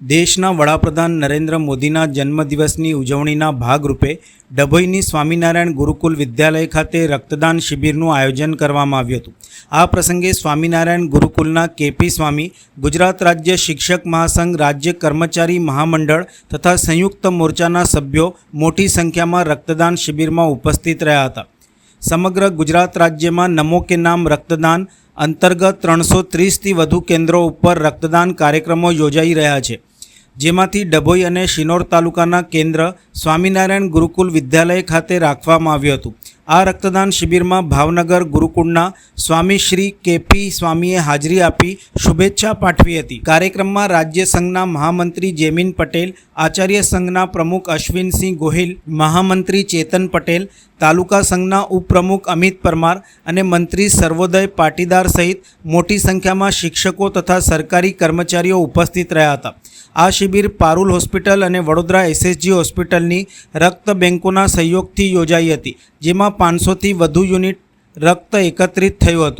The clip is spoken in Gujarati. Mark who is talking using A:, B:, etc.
A: દેશના વડાપ્રધાન નરેન્દ્ર મોદીના જન્મદિવસની ઉજવણીના ભાગરૂપે ડભોઈની સ્વામિનારાયણ ગુરુકુલ વિદ્યાલય ખાતે રક્તદાન શિબિરનું આયોજન કરવામાં આવ્યું હતું. આ પ્રસંગે સ્વામિનારાયણ ગુરુકુલના કેપી સ્વામી, ગુજરાત રાજ્ય શિક્ષક મહાસંઘ રાજ્ય કર્મચારી મહામંડળ તથા સંયુક્ત મોરચાના સભ્યો મોટી સંખ્યામાં રક્તદાન શિબિરમાં ઉપસ્થિત રહ્યા હતા. સમગ્ર ગુજરાત રાજ્યમાં નમો કે નામ રક્તદાન અંતર્ગત ત્રણસો ત્રીસથી વધુ કેન્દ્રો ઉપર રક્તદાન કાર્યક્રમો યોજાઈ રહ્યા છે. જેમાંથી ડભોઈ અને શિનોર તાલુકાના કેન્દ્ર સ્વામિનારાયણ ગુરુકુલ વિદ્યાલય ખાતે રાખવામાં આવ્યું હતું. આ રક્તદાન શિબિરમાં ભાવનગર ગુરુકુળના સ્વામી શ્રી કેપી સ્વામીએ હાજરી આપી શુભેચ્છા પાઠવી હતી. કાર્યક્રમમાં રાજ્ય સંઘના મહામંત્રી જેમિન પટેલ, આચાર્ય સંઘના પ્રમુખ અશ્વિનસિંહ ગોહિલ, મહામંત્રી ચેતન પટેલ, તાલુકા સંઘના ઉપપ્રમુખ અમિત પરમાર અને મંત્રી સર્વોદય પાટીદાર સહિત મોટી સંખ્યામાં શિક્ષકો તથા સરકારી કર્મચારીઓ ઉપસ્થિત રહ્યા હતા. આ શિબિર પારુલ હોસ્પિટલ અને વડોદરા એસએસજી હોસ્પિટલની રક્ત બેંકોના સહયોગથી યોજાઈ હતી, જેમાં પાંચસોથી વધુ યુનિટ રક્ત એકત્રિત થયું હતું.